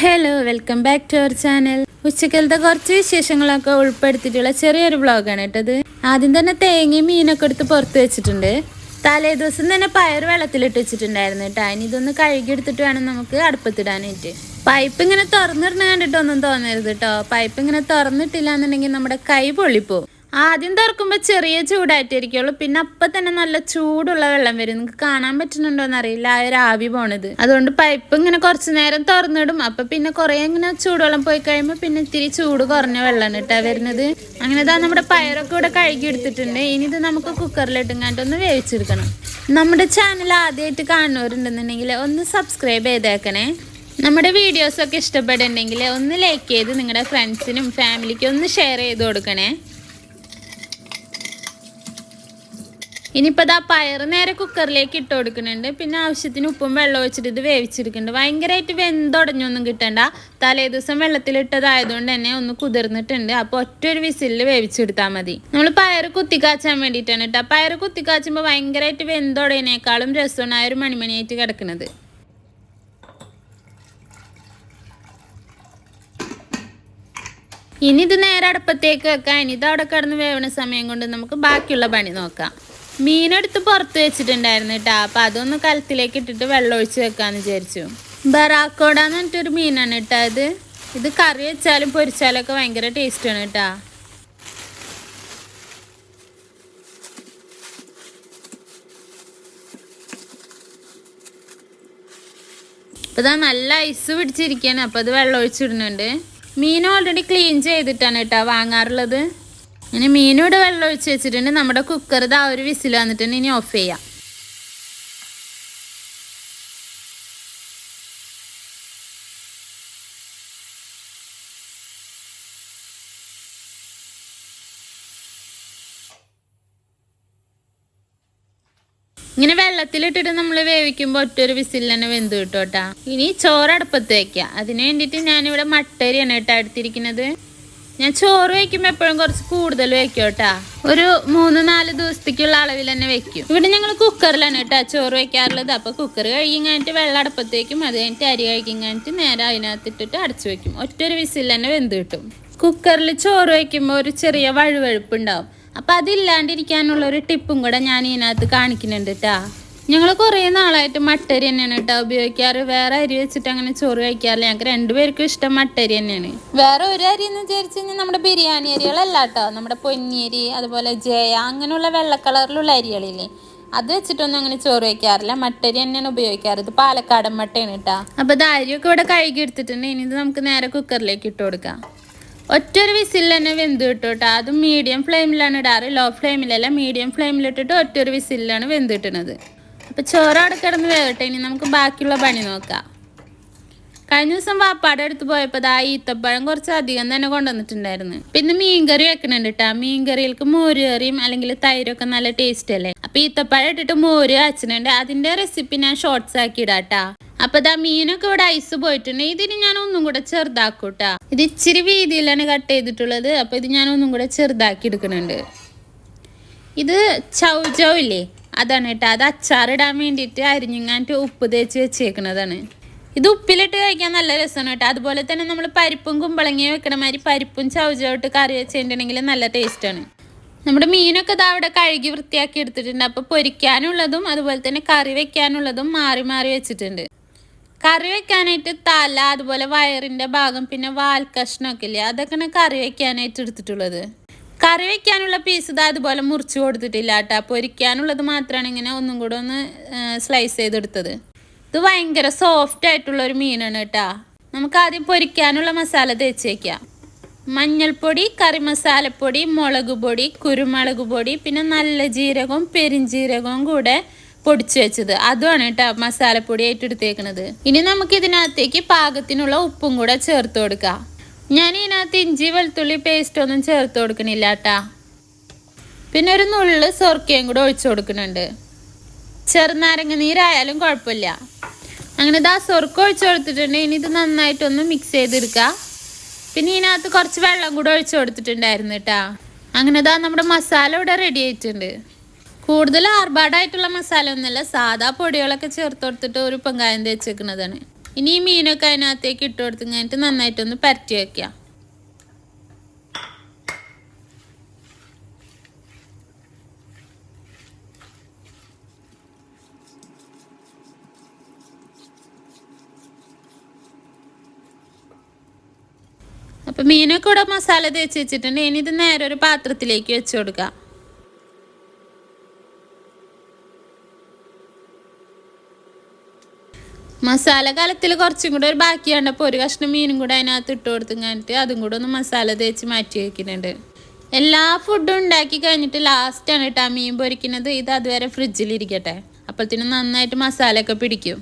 Hello welcome back to our channel ഉച്ചക്കലത്തെ കുറച്ച് വിശേഷങ്ങളൊക്കെ ഉൾപ്പെടുത്തിയിട്ടുള്ള ചെറിയൊരു വ്ളോഗാണ് കേട്ടത് ആദ്യം തന്നെ തേങ്ങയും മീനൊക്കെ എടുത്ത് പുറത്ത് വെച്ചിട്ടുണ്ട്. തലേ ദിവസം തന്നെ പയർ വെള്ളത്തിലിട്ട് വെച്ചിട്ടുണ്ടായിരുന്നു കേട്ടോ. ഇനി ഇതൊന്ന് കഴുകിയെടുത്തിട്ട് വേണം നമുക്ക് അടുപ്പത്തിടാനായിട്ട്. പൈപ്പ് ഇങ്ങനെ തുറന്നിടണ കണ്ടിട്ടൊന്നും തോന്നരുത് കേട്ടോ. പൈപ്പ് ഇങ്ങനെ തുറന്നിട്ടില്ല എന്നുണ്ടെങ്കിൽ നമ്മുടെ കൈ പൊള്ളിപ്പോവും. ആദ്യം തുറക്കുമ്പോൾ ചെറിയ ചൂടായിട്ടിരിക്കുള്ളൂ പിന്നെ അപ്പൊ തന്നെ നല്ല ചൂടുള്ള വെള്ളം വരും. നിങ്ങൾക്ക് കാണാൻ പറ്റുന്നുണ്ടോ എന്നറിയില്ല. ആ ഒരു ആവി പോണത്. അതുകൊണ്ട് പൈപ്പ് ഇങ്ങനെ കുറച്ച് നേരം തുറന്നിടും. അപ്പൊ പിന്നെ കുറേ ഇങ്ങനെ ചൂടുവെള്ളം പോയി കഴിയുമ്പോൾ പിന്നെ ഇത്തിരി ചൂട് കുറഞ്ഞ വെള്ളമാണ് കേട്ടോ വരുന്നത്. അങ്ങനെ ഇതാ നമ്മുടെ പയറൊക്കെ ഇവിടെ കഴുകി എടുത്തിട്ടുണ്ട്. ഇനി ഇത് നമുക്ക് കുക്കറിലിട്ടുങ്ങാണ്ട് ഒന്ന് വേവിച്ചെടുക്കണം. നമ്മുടെ ചാനൽ ആദ്യമായിട്ട് കാണുന്നവരുണ്ടെന്നുണ്ടെങ്കിൽ ഒന്ന് സബ്സ്ക്രൈബ് ചെയ്തേക്കണേ. നമ്മുടെ വീഡിയോസൊക്കെ ഇഷ്ടപ്പെടുന്നുണ്ടെങ്കിൽ ഒന്ന് ലൈക്ക് ചെയ്ത് നിങ്ങളുടെ ഫ്രണ്ട്സിനും ഫാമിലിക്കും ഒന്ന് ഷെയർ ചെയ്ത് കൊടുക്കണേ. ഇനിയിപ്പോൾ ദാ പയർ നേരെ കുക്കറിലേക്ക് ഇട്ട് കൊടുക്കുന്നുണ്ട്. പിന്നെ ആവശ്യത്തിന് ഉപ്പും വെള്ളം വെച്ചിട്ട് ഇത് വേവിച്ചെടുക്കുന്നുണ്ട്. ഭയങ്കരമായിട്ട് വെന്തുടഞ്ഞൊന്നും കിട്ടണ്ട. തലേ ദിവസം വെള്ളത്തിലിട്ടതായതുകൊണ്ട് തന്നെ ഒന്ന് കുതിർന്നിട്ടുണ്ട്. അപ്പോൾ ഒറ്റ ഒരു വിസിലിൽ വേവിച്ചെടുത്താൽ മതി. നമ്മൾ പയർ കുത്തിക്കാച്ചാൻ വേണ്ടിയിട്ടാണ് കേട്ടോ പയർ കുത്തിക്കാച്ചുമ്പോൾ ഭയങ്കരമായിട്ട് വെന്തുടയതിനേക്കാളും രസമാണ് ആ ഒരു മണിമണിയായിട്ട് കിടക്കുന്നത് ഇനി ഇത് നേരെ അടുപ്പത്തേക്ക് വെക്കാം. ഇനി ഇത് അവിടെ കിടന്ന് വേവണ സമയം കൊണ്ട് നമുക്ക് ബാക്കിയുള്ള പണി നോക്കാം. മീനെടുത്ത് പുറത്ത് വെച്ചിട്ടുണ്ടായിരുന്നു കേട്ടോ അപ്പം അതൊന്ന് കലത്തിലേക്ക് ഇട്ടിട്ട് വെള്ളം ഒഴിച്ച് വെക്കാന്ന് വിചാരിച്ചു. ബറാക്കോട എന്ന് പറഞ്ഞിട്ടൊരു മീനാണ് കേട്ടോ ഇത്. ഇത് കറി വെച്ചാലും പൊരിച്ചാലും ഒക്കെ ഭയങ്കര ആണ് കേട്ടോ അപ്പോൾ ഇതാ നല്ല ഐസ് പിടിച്ചിരിക്കുകയാണ് അപ്പോൾ അത് വെള്ളം ഒഴിച്ചിടുന്നുണ്ട്. മീൻ ഓൾറെഡി ക്ലീൻ ചെയ്തിട്ടാണ് കേട്ടോ വാങ്ങാറുള്ളത്. ഇനി മീനും ഇവിടെ വെള്ളം ഒഴിച്ച് വെച്ചിട്ടുണ്ട്. നമ്മുടെ കുക്കർ ആ ഒരു വിസിൽ വന്നിട്ടുണ്ട്. ഇനി ഓഫ് ചെയ്യാം. ഇങ്ങനെ വെള്ളത്തിലിട്ടിട്ട് നമ്മൾ വേവിക്കുമ്പോൾ ഒറ്റൊരു വിസിൽ തന്നെ വെന്ത് കിട്ടും കേട്ടാ. ഇനി ചോറ് അടുപ്പത്ത് വെക്കുക അതിന് വേണ്ടിയിട്ട് ഞാനിവിടെ മട്ടരിയാണ് കേട്ടോ എടുത്തിരിക്കുന്നത്. ഞാൻ ചോറ് വയ്ക്കുമ്പോൾ എപ്പോഴും കുറച്ച് കൂടുതൽ വെക്കും കേട്ടാ. ഒരു മൂന്ന് നാല് ദിവസത്തേക്കുള്ള അളവിൽ തന്നെ വെക്കും ഇവിടെ ഞങ്ങൾ കുക്കറിലാണ് കേട്ടോ ചോറ് വെക്കാറുള്ളത് അപ്പോൾ കുക്കർ കഴുകി കഴിഞ്ഞിട്ട് വെള്ളം അടുപ്പത്തേക്കും അത് കഴിഞ്ഞിട്ട് അരി കഴുകി കഴിഞ്ഞിട്ട് നേരെ അതിനകത്തിട്ടിട്ട് അടച്ചു വെക്കും ഒറ്റൊരു വിസിൽ തന്നെ വെന്ത് കിട്ടും. കുക്കറിൽ ചോറ് വെക്കുമ്പോൾ ഒരു ചെറിയ വഴുവഴുപ്പ് ഉണ്ടാവും അപ്പം അതില്ലാണ്ടിരിക്കാനുള്ള ഒരു ടിപ്പും കൂടെ ഞാൻ ഇതിനകത്ത് കാണിക്കുന്നുണ്ട് കേട്ടാ. ഞങ്ങൾ കുറേ നാളായിട്ട് മട്ടരി തന്നെയാണ് കേട്ടോ ഉപയോഗിക്കാറ്. വേറെ അരി വെച്ചിട്ട് അങ്ങനെ ചോറ് കഴിക്കാറില്ല. ഞങ്ങൾക്ക് രണ്ടുപേർക്കും ഇഷ്ടം മട്ടരി തന്നെയാണ്. വേറെ ഒരു അരി എന്ന് വിചാരിച്ചു കഴിഞ്ഞാൽ നമ്മുടെ ബിരിയാണി അരികളല്ല കേട്ടോ. നമ്മുടെ പൊന്നിയരി അതുപോലെ ജയ അങ്ങനെയുള്ള വെള്ള കളറിലുള്ള അരികളില്ലേ. അത് വെച്ചിട്ടൊന്നും അങ്ങനെ ചോറ് വയ്ക്കാറില്ല മട്ടരി തന്നെയാണ് ഉപയോഗിക്കാറ്. ഇത് പാലക്കാടൻ മട്ടയാണ് കേട്ടോ. അപ്പോൾ ഇത് അരിയൊക്കെ ഇവിടെ കഴുകി എടുത്തിട്ടുണ്ട്. ഇനി ഇത് നമുക്ക് നേരെ കുക്കറിലേക്ക് ഇട്ട് കൊടുക്കാം. ഒറ്റൊരു വിസിൽ തന്നെ വെന്ത് കിട്ടും കേട്ടോ. അതും മീഡിയം ഫ്ലെയിമിലാണ് ഇടാറ്. ലോ ഫ്ലെയിമിലല്ല മീഡിയം ഫ്ലെയിമിലിട്ടിട്ട് ഒറ്റൊരു വിസിലാണ് വെന്ത് കിട്ടുന്നത്. അപ്പോൾ ചോറ് അവിടെ കിടന്ന് വേകട്ടെ. ഇനി നമുക്ക് ബാക്കിയുള്ള പണി നോക്കാം. കഴിഞ്ഞ ദിവസം വാപ്പാടെ അടുത്ത് പോയപ്പോൾ ദാ ഈത്തപ്പഴം കുറച്ച് അധികം തന്നെ കൊണ്ടുവന്നിട്ടുണ്ടായിരുന്നു. പിന്നെ മീൻകറി വെക്കണുണ്ട് കേട്ടോ മീൻകറികൾക്ക് മോര് കറിയും അല്ലെങ്കിൽ തൈരൊക്കെ നല്ല ടേസ്റ്റ് അല്ലേ? അപ്പൊ ഈത്തപ്പഴം ഇട്ടിട്ട് മോര് അച്ഛനുണ്ട് അതിന്റെ റെസിപ്പി ഞാൻ ഷോർട്സ് ആക്കി ഇടാട്ടാ അപ്പൊ ദാ മീനൊക്കെ ഇവിടെ ഐസ് പോയിട്ടുണ്ട്. ഇതിന് ഞാൻ ഒന്നും കൂടെ ചെറുതാക്കൂട്ടാ ഇത് ഇച്ചിരി വീതിയിലാണ് കട്ട് ചെയ്തിട്ടുള്ളത്. അപ്പൊ ഇത് ഞാൻ ഒന്നും കൂടെ ചെറുതാക്കി എടുക്കുന്നുണ്ട്. ഇത് ചൗചൗ ഇല്ലേ? അതാണ് കേട്ടോ. അത് അച്ചാറിടാൻ വേണ്ടിയിട്ട് അരിഞ്ഞിങ്ങാണ്ട് ഉപ്പ് തേച്ച് വെച്ചേക്കണതാണ്. ഇത് ഉപ്പിലിട്ട് കഴിക്കാൻ നല്ല രസമാണ് കേട്ടോ. അതുപോലെ തന്നെ നമ്മൾ പരിപ്പും കുമ്പളങ്ങിയും വെക്കണ മാതിരി പരിപ്പും ചവച്ചോട്ട് കറി വെച്ചിട്ടുണ്ടെങ്കിൽ നല്ല ടേസ്റ്റാണ്. നമ്മുടെ മീനൊക്കെ ഇതാ അവിടെ കഴുകി വൃത്തിയാക്കി എടുത്തിട്ടുണ്ട്. അപ്പോൾ പൊരിക്കാനുള്ളതും അതുപോലെ തന്നെ കറി വെക്കാനുള്ളതും മാറി മാറി വെച്ചിട്ടുണ്ട്. കറി വെക്കാനായിട്ട് തല അതുപോലെ വയറിന്റെ ഭാഗം പിന്നെ വാൽ ഇല്ലേ? അതൊക്കെയാണ് കറി വെക്കാനായിട്ട് എടുത്തിട്ടുള്ളത്. കറി വെക്കാനുള്ള പീസ് ഇതാ അതുപോലെ മുറിച്ച് കൊടുത്തിട്ടില്ല കേട്ടോ. പൊരിക്കാനുള്ളത് മാത്രമാണ് ഇങ്ങനെ ഒന്നും കൂടെ ഒന്ന് സ്ലൈസ് ചെയ്തെടുത്തത്. ഇത് ഭയങ്കര സോഫ്റ്റ് ആയിട്ടുള്ള ഒരു മീനാണ് കേട്ടോ. നമുക്ക് ആദ്യം പൊരിക്കാനുള്ള മസാല തേച്ച് വയ്ക്കാം മഞ്ഞൾപ്പൊടി കറി മസാലപ്പൊടി മുളക് പൊടി കുരുമുളക് പൊടി പിന്നെ നല്ല ജീരകവും പെരിഞ്ജീരകവും കൂടെ പൊടിച്ചു വെച്ചത്. അതുമാണ് കേട്ടോ മസാലപ്പൊടി ആയിട്ട് ഇനി നമുക്ക് ഇതിനകത്തേക്ക് പാകത്തിനുള്ള ഉപ്പും കൂടെ ചേർത്ത് കൊടുക്കാം. ഞാൻ ഇതിനകത്ത് ഇഞ്ചി വെളുത്തുള്ളി പേസ്റ്റ് ഒന്നും ചേർത്ത് കൊടുക്കണില്ല കേട്ടാ പിന്നെ ഒരു നുള്ള് സൊർക്കയും കൂടെ ഒഴിച്ചു കൊടുക്കുന്നുണ്ട് ചെറുനാരങ്ങ നീരായാലും കുഴപ്പമില്ല. അങ്ങനെ ഇതാ സൊർക്ക ഒഴിച്ചു കൊടുത്തിട്ടുണ്ട്. ഇനി ഇത് നന്നായിട്ടൊന്ന് മിക്സ് ചെയ്തെടുക്കുക പിന്നെ ഇതിനകത്ത് കുറച്ച് വെള്ളം കൂടെ ഒഴിച്ചു കൊടുത്തിട്ടുണ്ടായിരുന്നു കേട്ടാ അങ്ങനെ ഇതാ നമ്മുടെ മസാല ഇവിടെ റെഡി ആയിട്ടുണ്ട്. കൂടുതൽ ആർഭാടായിട്ടുള്ള മസാല ഒന്നുമല്ല സാധാ പൊടികളൊക്കെ ചേർത്ത് കൊടുത്തിട്ട് ഒരു പെങ്കായം തേച്ചേക്കുന്നതാണ് ഇനി ഈ മീനൊക്കെ അതിനകത്തേക്ക് ഇട്ട് കൊടുത്ത് കഴിഞ്ഞിട്ട് നന്നായിട്ടൊന്ന് പരത്തി വെക്കുക അപ്പം മീനൊക്കെ ഇവിടെ മസാല തേച്ച് വെച്ചിട്ടുണ്ട്. ഇനി ഇത് നേരെ ഒരു പാത്രത്തിലേക്ക് വെച്ച് കൊടുക്കാം മസാല കലത്തിൽ കുറച്ചും കൂടെ ഒരു ബാക്കി കണ്ടപ്പോൾ ഒരു കഷ്ണം മീനും കൂടെ അതിനകത്ത് ഇട്ട് കൊടുത്ത് കഴിഞ്ഞിട്ട് അതും കൂടെ ഒന്ന് മസാല തേച്ച് മാറ്റി വെക്കുന്നുണ്ട്. എല്ലാ ഫുഡും ഉണ്ടാക്കി കഴിഞ്ഞിട്ട് ലാസ്റ്റാണ് കേട്ടോ മീൻ പൊരിക്കുന്നത്. ഇത് അതുവരെ ഫ്രിഡ്ജിലിരിക്കട്ടെ അപ്പോഴത്തേനും നന്നായിട്ട് മസാലയൊക്കെ പിടിക്കും.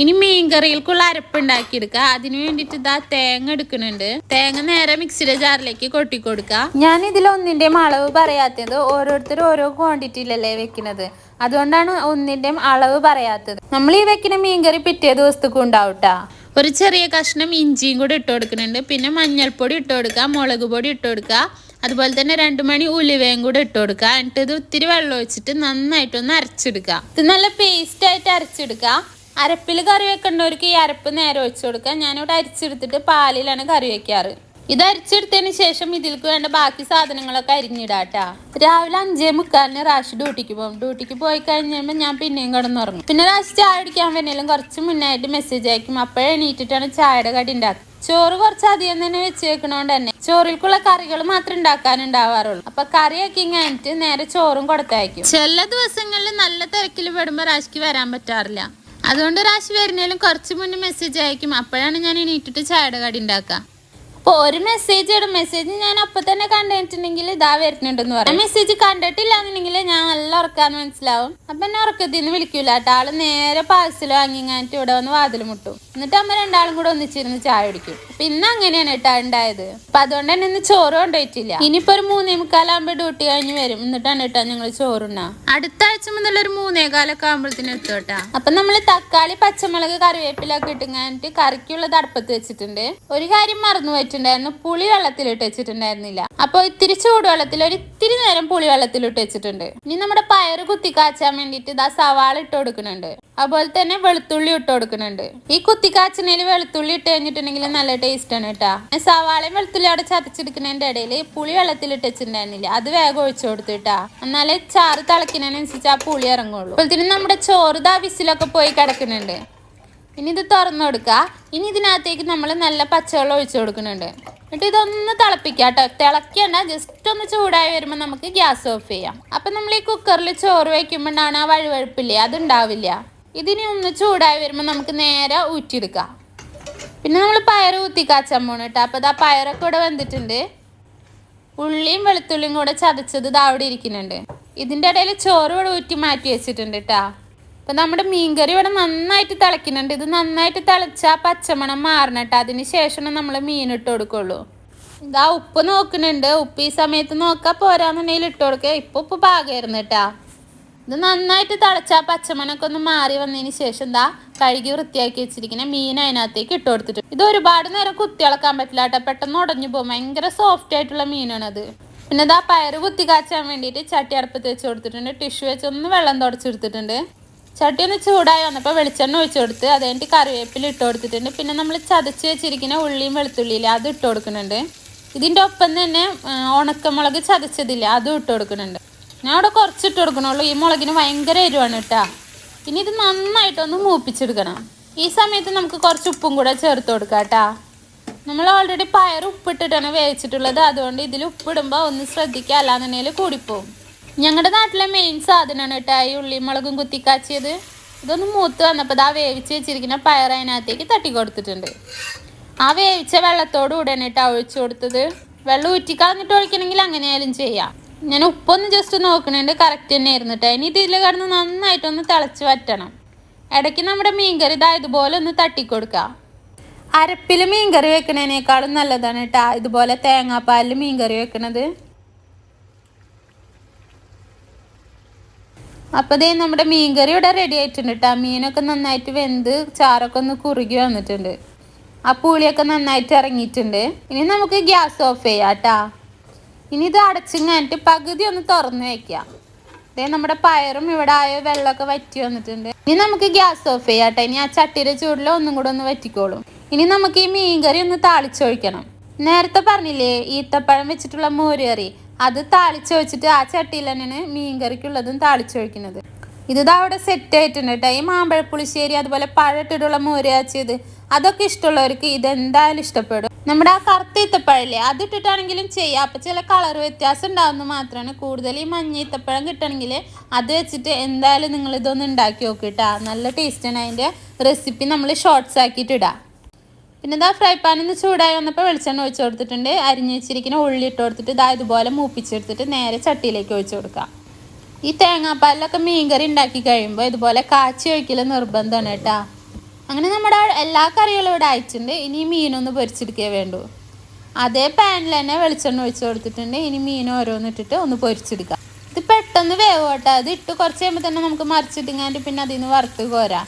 ഇനി മീൻ മീൻകറികൾക്കുള്ള അരപ്പ് അരപ്പുണ്ടാക്കിയെടുക്കുക അതിന് വേണ്ടിയിട്ട് ഇതാ തേങ്ങ എടുക്കുന്നുണ്ട്. തേങ്ങ നേരെ മിക്സിയുടെ ജാറിലേക്ക് കൊട്ടി കൊടുക്കുക ഞാൻ ഇതിൽ ഒന്നിന്റെയും അളവ് പറയാത്തത് ഓരോരുത്തരും ഓരോ ക്വാണ്ടിറ്റിയിലല്ലേ വെക്കുന്നത് അതുകൊണ്ടാണ് ഒന്നിന്റെയും അളവ് പറയാത്തത്. നമ്മൾ ഈ വെക്കുന്ന മീൻകറി പിറ്റേ ദിവസത്തേക്കും ഉണ്ടാവട്ടാ. ഒരു ചെറിയ കഷ്ണം ഇഞ്ചിയും കൂടി ഇട്ട് കൊടുക്കുന്നുണ്ട്. പിന്നെ മഞ്ഞൾപ്പൊടി ഇട്ട് കൊടുക്കുക മുളക് പൊടി ഇട്ട് കൊടുക്കുക അതുപോലെ തന്നെ രണ്ട് മണി ഉലുവയും കൂടെ ഇട്ട് കൊടുക്കുക എന്നിട്ട് ഇത് ഒത്തിരി വെള്ളം ഒഴിച്ചിട്ട് നന്നായിട്ടൊന്ന് അരച്ചെടുക്കുക ഇത് നല്ല പേസ്റ്റ് ആയിട്ട് അരച്ചെടുക്കുക അരപ്പിൽ കറി വെക്കേണ്ടവർക്ക് ഈ അരപ്പ് നേരെ ഒഴിച്ചു കൊടുക്കുക. ഞാനിവിടെ അരിച്ചെടുത്തിട്ട് പാലിലാണ് കറി വെക്കാറ്. ഇത് അരിച്ചെടുത്തതിന് ശേഷം ഇതിലേക്ക് വേണ്ട ബാക്കി സാധനങ്ങളൊക്കെ അരിഞ്ഞിടാട്ടാ. രാവിലെ അഞ്ചേ മുക്കാലിന് റാഷ് ഡ്യൂട്ടിക്ക് പോകും. ഡ്യൂട്ടിക്ക് പോയി കഴിഞ്ഞപ്പോൾ ഞാൻ പിന്നെയും കിടന്നുറങ്ങും. പിന്നെ റാഷ് ചായ അടിക്കാൻ വേണേലും കുറച്ച് മുന്നായിട്ട് മെസ്സേജ് അയക്കും. അപ്പോഴേ എണീറ്റിട്ടാണ് ചായയുടെ കടി ഉണ്ടാക്കുക. ചോറ് കുറച്ച് അധികം തന്നെ വെച്ചേക്കണോണ്ട് തന്നെ ചോറിൽക്കുള്ള കറികൾ മാത്രം ഉണ്ടാക്കാനുണ്ടാവാറുള്ളൂ. അപ്പൊ കറിയൊക്കെ കഴിഞ്ഞിട്ട് നേരെ ചോറും കൊടുത്തയക്കും. ചില ദിവസങ്ങളിൽ നല്ല തിരക്കിൽ പെടുമ്പോൾ റാഷിക്ക് വരാൻ പറ്റാറില്ല. അതുകൊണ്ട് രാശി വരുന്നതിലും കുറച്ച് മുന്നേ മെസ്സേജ് അയക്കും. അപ്പോഴാണ് ഞാൻ എണീറ്റിട്ട് ചായയുടെ കടി ഉണ്ടാക്കുക. അപ്പോൾ ഒരു മെസ്സേജ് ഇടും മെസ്സേജ് ഞാൻ അപ്പൊ തന്നെ കണ്ടിട്ടുണ്ടെങ്കിൽ ഇതാ വരുന്നുണ്ടെന്ന് പറയാം. മെസ്സേജ് കണ്ടിട്ടില്ല എന്നുണ്ടെങ്കിൽ ഞാൻ നല്ല ഉറക്കാന്ന് മനസ്സിലാവും. അപ്പൊ എന്നെ ഉറക്കത്തിൽ നിന്ന് വിളിക്കൂല. കേട്ടോ. ആൾ നേരെ പാഴ്സൽ വാങ്ങിങ്ങാനിട്ട് ഇവിടെ വന്ന് വാതിൽ മുട്ടും. എന്നിട്ട് അമ്മ രണ്ടാളും കൂടെ ഒന്നിച്ചിരുന്ന് ചായ കുടിക്കും. പിന്നെ അങ്ങനെയാണ് കേട്ടോ ഉണ്ടായത്. അപ്പൊ അതുകൊണ്ട് തന്നെ ഇന്ന് ചോറ് കൊണ്ടുപോയിട്ടില്ല. ഇനിയിപ്പോ ഒരു മൂന്നേ മുക്കാലാകുമ്പോൾ ഡ്യൂട്ടി കഴിഞ്ഞ് വരും. എന്നിട്ടാണ് കേട്ടോ ഞങ്ങൾ ചോറുണ്ണാ. അടുത്ത ആഴ്ച മുതൽ ഒരു മൂന്നേ കാലൊക്കെ ആകുമ്പോഴത്തേനും എത്തും കേട്ടോ. അപ്പൊ നമ്മൾ തക്കാളി പച്ചമുളക് കറിവേപ്പിലൊക്കെ ഇട്ടുങ്ങാനിട്ട് കറിക്കുള്ളത് അടുപ്പത്ത് വെച്ചിട്ടുണ്ട്. ഒരു കാര്യം മറന്നു വെച്ചിട്ടുണ്ടായിരുന്നു. പുളി വെള്ളത്തിലിട്ട് വെച്ചിട്ടുണ്ടായിരുന്നില്ല. അപ്പൊ ഇത്തിരി ചൂടുവെള്ളത്തിൽ ഒരു ഇത്തിരി നേരം പുളി വെള്ളത്തിലിട്ട് വെച്ചിട്ടുണ്ട്. ഇനി നമ്മുടെ പയറ് കുത്തി കാച്ചാൻ വേണ്ടിയിട്ട് ഇതാ സവാള ഇട്ട് കൊടുക്കുന്നുണ്ട്. അതുപോലെ തന്നെ വെളുത്തുള്ളി ഇട്ട് കൊടുക്കുന്നുണ്ട്. ഈ കുത്തി കുത്തിക്കാച്ചിനേൽ വെളുത്തുള്ളി ഇട്ട് കഴിഞ്ഞിട്ടുണ്ടെങ്കിൽ നല്ല ടേസ്റ്റ് ആണ് കേട്ടാ. സവാളയും വെളുത്തുള്ളി അവിടെ ചതച്ചെടുക്കുന്നതിന്റെ ഇടയിൽ പുളി വെള്ളത്തിലിട്ട് വെച്ചിട്ടുണ്ടായിരുന്നില്ല. അത് വേഗം ഒഴിച്ചു കൊടുത്തിട്ടാ എന്നാലേ ചാറ് തിളക്കുന്നതിനനുസരിച്ച് ആ പുളി ഇറങ്ങുള്ളൂ. അതുപോലെ തന്നെ നമ്മുടെ ചോറ് ദാ വിസിലൊക്കെ പോയി കിടക്കുന്നുണ്ട്. ഇനി ഇത് തുറന്നു കൊടുക്കുക ഇനി ഇതിനകത്തേക്ക് നമ്മൾ നല്ല പച്ചവെള്ളം ഒഴിച്ചു കൊടുക്കുന്നുണ്ട്. എന്നിട്ട് ഇതൊന്ന് തിളപ്പിക്കുക കേട്ടോ തിളക്കണ്ട ജസ്റ്റ് ഒന്ന് ചൂടായി വരുമ്പോൾ നമുക്ക് ഗ്യാസ് ഓഫ് ചെയ്യാം. അപ്പം നമ്മൾ ഈ കുക്കറിൽ ചോറ് വയ്ക്കുമ്പോഴാണ് ആ വഴുവഴുപ്പില്ലേ? അതുണ്ടാവില്ല. ഇതിനി ഒന്ന് ചൂടായി വരുമ്പോൾ നമുക്ക് നേരെ ഊറ്റിയെടുക്കാം. പിന്നെ നമ്മൾ പയർ ഊത്തി കാച്ചാൻ പോണ് കേട്ടോ അപ്പോൾ ഇതാ പയറൊക്കെ ഇവിടെ വന്നിട്ടുണ്ട് ഉള്ളിയും വെളുത്തുള്ളിയും കൂടെ ചതച്ചത് ഇതാ അവിടെ ഇരിക്കുന്നുണ്ട്. ഇതിന്റെ ഇടയിൽ ചോറ് ഇവിടെ ഊറ്റി മാറ്റി വെച്ചിട്ടുണ്ട് കേട്ടാ അപ്പൊ നമ്മുടെ മീൻകറി ഇവിടെ നന്നായിട്ട് തിളയ്ക്കുന്നുണ്ട് ഇത് നന്നായിട്ട് തിളച്ചാൽ പച്ചമണം മാറണം അതിന് ശേഷമാണ് നമ്മൾ മീൻ ഇട്ട് കൊടുക്കുള്ളൂ. ഇതാ ഉപ്പ് നോക്കുന്നുണ്ട്. ഉപ്പ് ഈ സമയത്ത് നോക്കാൻ പോരാന്നുണ്ടെങ്കിൽ ഇട്ട് കൊടുക്കുക ഇപ്പൊ ഉപ്പ് പാകമായിരുന്നു കേട്ടാ. ഇത് നന്നായിട്ട് തിളച്ചാൽ പച്ചമണൊക്കെ ഒന്ന് മാറി വന്നതിന് ശേഷം ഇതാ കഴുകി വൃത്തിയാക്കി വെച്ചിരിക്കുന്ന മീൻ അതിനകത്തേക്ക് ഇട്ട് കൊടുത്തിട്ട്. ഇത് ഒരുപാട് നേരം കുത്തി ഇളക്കാൻ പറ്റില്ല കേട്ടോ. പെട്ടെന്ന് ഉടഞ്ഞു പോകും. ഭയങ്കര സോഫ്റ്റ് ആയിട്ടുള്ള മീനാണത്. പിന്നെ ഇതാ പയറ് കുത്തി കാച്ചാൻ വേണ്ടിയിട്ട് ചട്ടി അടുപ്പത്ത് വെച്ച് കൊടുത്തിട്ടുണ്ട്. ടിഷ്യൂ വെച്ച് ഒന്ന് വെള്ളം തുടച്ചെടുത്തിട്ടുണ്ട് ചട്ടി ഒന്ന് ചൂടായി വന്നപ്പോൾ വെളിച്ചെണ്ണ ഒഴിച്ചു കൊടുത്ത് അത് കഴിഞ്ഞിട്ട് കറിവേപ്പില ഇട്ട് കൊടുത്തിട്ടുണ്ട്. പിന്നെ നമ്മൾ ചതച്ച് വെച്ചിരിക്കുന്ന ഉള്ളിയും വെളുത്തുള്ളിയില്ല അത് ഇട്ട് കൊടുക്കുന്നുണ്ട്. ഇതിന്റെ ഒപ്പം തന്നെ ഉണക്കമുളക് ചതച്ചതില്ല അതും ഇട്ട് കൊടുക്കുന്നുണ്ട്. ഞാൻ അവിടെ കുറച്ച് ഇട്ട് കൊടുക്കണുള്ളൂ. ഈ മുളകിന് ഭയങ്കര എരിവാണ് കേട്ടാ. ഇനി ഇത് നന്നായിട്ടൊന്ന് മൂപ്പിച്ചെടുക്കണം. ഈ സമയത്ത് നമുക്ക് കുറച്ച് ഉപ്പും കൂടെ ചേർത്ത് കൊടുക്കാം കേട്ടാ. നമ്മൾ ഓൾറെഡി പയർ ഉപ്പിട്ടിട്ടാണ് വേവിച്ചിട്ടുള്ളത്. അതുകൊണ്ട് ഇതിൽ ഉപ്പിടുമ്പോൾ ഒന്ന് ശ്രദ്ധിക്കുക. അല്ലാന്നുണ്ടെങ്കിൽ കൂടിപ്പോവും. ഞങ്ങളുടെ നാട്ടിലെ മെയിൻ സാധനമാണ് കേട്ടോ ഈ ഉള്ളി മുളകും കുത്തിക്കാച്ചിയത്. ഇതൊന്ന് മൂത്ത് വന്നപ്പോൾ ഇതാ വേവിച്ച് വെച്ചിരിക്കുന്ന പയർ അതിനകത്തേക്ക് തട്ടി കൊടുത്തിട്ടുണ്ട്. ആ വേവിച്ച വെള്ളത്തോട് കൂടെയാണ് കേട്ടോ ഒഴിച്ചു കൊടുത്തത്. വെള്ളം ഊറ്റിക്കളഞ്ഞിട്ട് ഒഴിക്കണമെങ്കിൽ അങ്ങനെയായാലും ചെയ്യാം. ഞാൻ ഉപ്പൊന്ന് ജസ്റ്റ് നോക്കണുണ്ട് കറക്റ്റ് തന്നെ ആയിരുന്നു കേട്ടോ. ഇനി ഇതിൽ കിടന്ന് നന്നായിട്ടൊന്ന് തിളച്ച് വറ്റണം. ഇടയ്ക്ക് നമ്മുടെ മീൻകറി ഇതാ ഇതുപോലെ ഒന്ന് തട്ടിക്കൊടുക്കുക അരപ്പിൽ മീൻകറി വെക്കണേനേക്കാളും നല്ലതാണ് കേട്ടോ ഇതുപോലെ തേങ്ങാപ്പാലിൽ മീൻകറി വെക്കണത്. അപ്പോൾ ദേ നമ്മുടെ മീൻകറി ഇവിടെ റെഡി ആയിട്ടുണ്ട് കേട്ടോ മീനൊക്കെ നന്നായിട്ട് വെന്ത് ചാറൊക്കെ ഒന്ന് കുറുകി വന്നിട്ടുണ്ട്. ആ പുളിയൊക്കെ നന്നായിട്ട് ഇറങ്ങിയിട്ടുണ്ട്. ഇനി നമുക്ക് ഗ്യാസ് ഓഫ് ചെയ്യാം കേട്ടാ ഇനി ഇത് അടച്ചിങ്ങാനിട്ട് പകുതി ഒന്ന് തുറന്ന് വെക്കാം. ദേ നമ്മുടെ പയറും ഇവിടെ ആയ വെള്ളമൊക്കെ വറ്റി വന്നിട്ടുണ്ട്. ഇനി നമുക്ക് ഗ്യാസ് ഓഫ് ചെയ്യാം കേട്ടോ ഇനി ആ ചട്ടിയുടെ ചൂടിൽ ഒന്നും കൂടെ ഒന്ന് വറ്റിക്കോളും. ഇനി നമുക്ക് ഈ മീൻകറി ഒന്ന് താളിച്ചൊഴിക്കണം. നേരത്തെ പറഞ്ഞില്ലേ ഈത്തപ്പഴം വെച്ചിട്ടുള്ള മോരുകറി അത് താളിച്ചൊഴിച്ചിട്ട് ആ ചട്ടിയിൽ തന്നെയാണ് മീൻകറിക്കുള്ളതും താളിച്ചൊഴിക്കുന്നത് ഇത് ദാ അവിടെ സെറ്റ് ആയിട്ടുണ്ട് കേട്ടോ ഈ മാമ്പഴപ്പുളിശ്ശേരി അതുപോലെ പഴട്ടിട്ടുള്ള മോര് കാച്ചിയത് അതൊക്കെ ഇഷ്ടമുള്ളവർക്ക് ഇതെന്തായാലും ഇഷ്ടപ്പെടും. നമ്മുടെ ആ കറുത്ത ഈത്തപ്പഴല്ലേ അത് ഇട്ടിട്ടാണെങ്കിലും ചെയ്യാം. അപ്പം ചില കളർ വ്യത്യാസം ഉണ്ടാവുന്ന മാത്രമാണ്. കൂടുതൽ ഈ മഞ്ഞ ഈത്തപ്പഴം കിട്ടണമെങ്കിൽ അത് വെച്ചിട്ട് എന്തായാലും നിങ്ങൾ ഇതൊന്ന് ഉണ്ടാക്കി നോക്കിട്ടാ നല്ല ടേസ്റ്റാണ് അതിന്റെ റെസിപ്പി നമ്മൾ ഷോർട്സ് ആക്കിയിട്ട് ഇടാം. പിന്നെ ഇതാ ഫ്രൈ പാനിൽ നിന്ന് ചൂടായി വന്നപ്പോൾ വെളിച്ചെണ്ണ ഒഴിച്ചു കൊടുത്തിട്ടുണ്ട്. അരിഞ്ഞ് വെച്ചിരിക്കുന്ന ഉള്ളി ഇട്ട് കൊടുത്തിട്ട് ഇതാ ഇതുപോലെ മൂപ്പിച്ചെടുത്തിട്ട് നേരെ ചട്ടിയിലേക്ക് ഒഴിച്ചു കൊടുക്കാം ഈ തേങ്ങാപ്പാലിലൊക്കെ മീൻകറി ഉണ്ടാക്കി കഴിയുമ്പോൾ ഇതുപോലെ കാച്ചി ഒഴിക്കൽ നിർബന്ധമാണ് കേട്ടോ. അങ്ങനെ നമ്മുടെ എല്ലാ കറികളും ഇവിടെ അയച്ചിട്ടുണ്ട്. ഇനി മീനൊന്ന് പൊരിച്ചെടുക്കേ വേണ്ടു. അതേ പാനിൽ തന്നെ വെളിച്ചെണ്ണ ഒഴിച്ചു കൊടുത്തിട്ടുണ്ട്. ഇനി മീൻ ഓരോന്നിട്ടിട്ട് ഒന്ന് പൊരിച്ചെടുക്കാം. ഇത് പെട്ടെന്ന് വേവോട്ടെ അത് ഇട്ട് കുറച്ച് കഴിയുമ്പോൾ തന്നെ നമുക്ക് മറിച്ചിട്ടിങ്ങാണ്ട് പിന്നെ അതിൽ നിന്ന് വറുത്ത് കോരാം.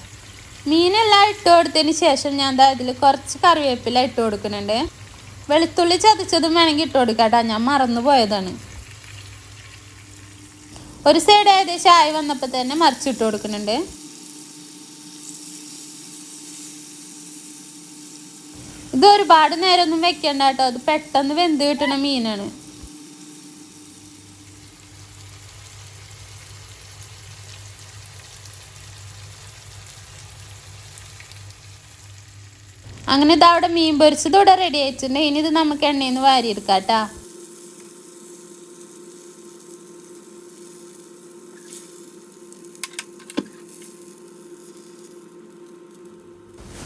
മീനെല്ലാം ഇട്ട് കൊടുത്തതിന് ശേഷം ഞാൻ എന്താ ഇതിൽ കുറച്ച് കറിവേപ്പില ഇട്ട് കൊടുക്കുന്നുണ്ട്. വെളുത്തുള്ളി ചതച്ചതും വേണമെങ്കിൽ ഇട്ട് കൊടുക്കാട്ടാ ഞാൻ മറന്നു പോയതാണ്. ഒരു സൈഡ് ഏകദേശം ആയി വന്നപ്പോൾ തന്നെ മറിച്ചിട്ട് കൊടുക്കുന്നുണ്ട്. ഇത് ഒരുപാട് നേരമൊന്നും വെക്കണ്ട കേട്ടോ. അത് പെട്ടെന്ന് വെന്ത് കിട്ടണ മീനാണ്. അങ്ങനെ ഇത് അവിടെ മീൻ പൊരിച്ചത് ഇവിടെ റെഡി ആയിട്ടുണ്ട്. ഇനി ഇത് നമുക്ക് എണ്ണയിൽ നിന്ന് വാരിയെടുക്കാം കേട്ടാ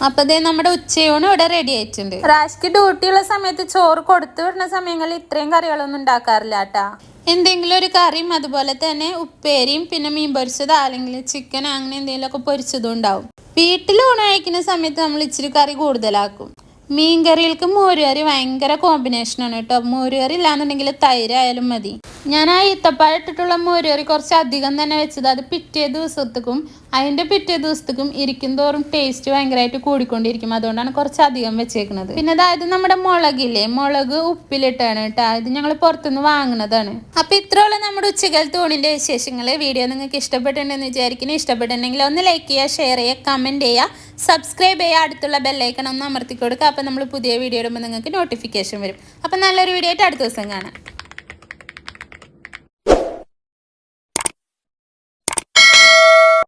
അപ്പൊ ദേ നമ്മുടെ ഉച്ചയൂണ് ഇവിടെ റെഡി ആയിട്ടുണ്ട്. റാഷ്ക്ക് ഡ്യൂട്ടിയുള്ള സമയത്ത് ചോറ് കൊടുത്തു വിടുന്ന സമയങ്ങളിൽ ഇത്രയും കറികളൊന്നും ഉണ്ടാക്കാറില്ല കേട്ടാ എന്തെങ്കിലും ഒരു കറിയും അതുപോലെ തന്നെ ഉപ്പേരിയും പിന്നെ മീൻ പൊരിച്ചത് അല്ലെങ്കിൽ ചിക്കൻ അങ്ങനെ എന്തെങ്കിലുമൊക്കെ പൊരിച്ചതും ഉണ്ടാവും. വീട്ടിൽ ഊണ് കഴിക്കുന്ന സമയത്ത് നമ്മൾ ഇച്ചിരി കറി കൂടുതലാക്കും. മീൻ കറികൾക്ക് മോരുകറി ഭയങ്കര കോമ്പിനേഷനാണ് കേട്ടോ. മോരുകറി ഇല്ലാന്നുണ്ടെങ്കിൽ തൈരായാലും മതി. ഞാൻ ആ ഈത്തപ്പാഴ ഇട്ടിട്ടുള്ള മോരുകറി കുറച്ച് അധികം തന്നെ വെച്ചത്. അത് പിറ്റേ ദിവസത്തേക്കും അതിന്റെ പിറ്റേ ദിവസത്തേക്കും ഇരിക്കും തോറും ടേസ്റ്റ് ഭയങ്കരമായിട്ട് കൂടിക്കൊണ്ടിരിക്കും. അതുകൊണ്ടാണ് കുറച്ചധികം വെച്ചേക്കുന്നത് പിന്നെ അതായത് നമ്മുടെ മുളകില്ലേ? മുളക് ഉപ്പിലിട്ടാണ് കേട്ടോ ഇത് ഞങ്ങൾ പുറത്തുനിന്ന് വാങ്ങുന്നതാണ്. അപ്പം ഇത്രയുള്ള നമ്മുടെ ഉച്ചകാലത്ത് ഊണിന്റെ വിശേഷങ്ങൾ വീഡിയോ നിങ്ങൾക്ക് ഇഷ്ടപ്പെട്ടിട്ടുണ്ടെന്ന് വിചാരിക്കുന്നു. ഇഷ്ടപ്പെട്ടിട്ടുണ്ടെങ്കിൽ ഒന്ന് ലൈക്ക് ചെയ്യുക ഷെയർ ചെയ്യുക കമന്റ് ചെയ്യുക. സബ്സ്ക്രൈബ് ചെയ്യുക. അടുത്തുള്ള ബെല്ലൈക്കൺ ഒന്ന് അമർത്തി കൊടുക്കുക. അപ്പം നമ്മൾ പുതിയ വീഡിയോ ഇടുമ്പോൾ നിങ്ങൾക്ക് നോട്ടിഫിക്കേഷൻ വരും. അപ്പം നല്ലൊരു വീഡിയോ ആയിട്ട് അടുത്ത ദിവസം കാണാം.